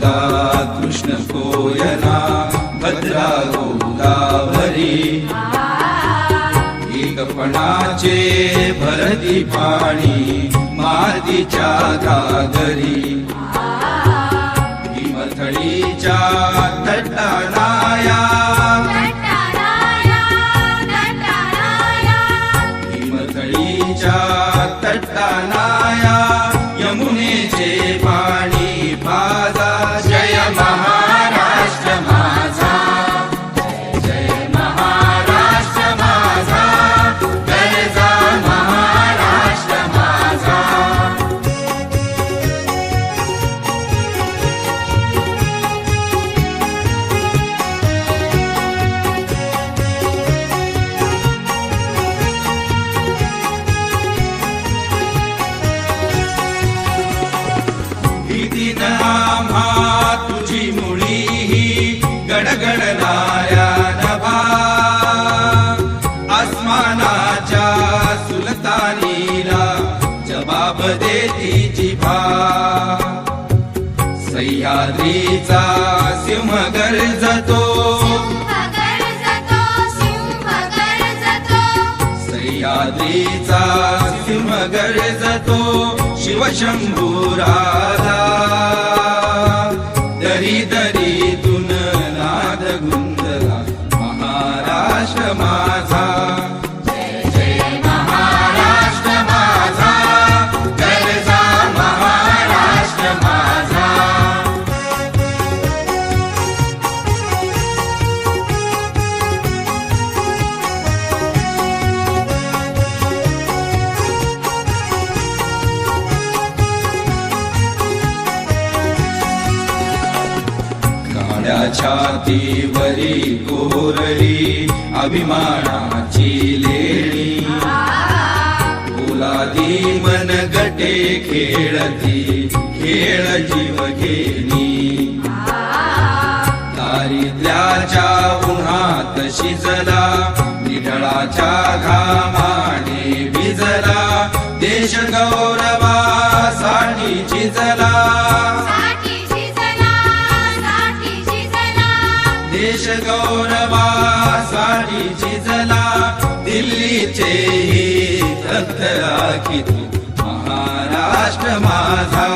शारदा कृष्ण कोयना भद्रा गोदावरी। एकपणाचे भरती पाणी मातीच्या दादरी। गडगडणाऱ्या नभा आसमानाच्या सुलतानीला जबाब देती जिभा। सह्याद्रीचा सिंह गरजतो सह्याद्रीचा सिंह गरजतो शिवशंभूराधा दरी माझा. काळ्या छातीवरी कोरली अभिमानाची लेणी. बोलादी मन गटे खेळती खेळ जीव घेणी. दारिद्र्याच्या उन्हात शिजला निढळाच्या घामाने भिजला देश गौरवासाठी झिजला देश गौरवासाठी झिजला दिल्लीचे ही रक्त राखी महाराष्ट्र माझा.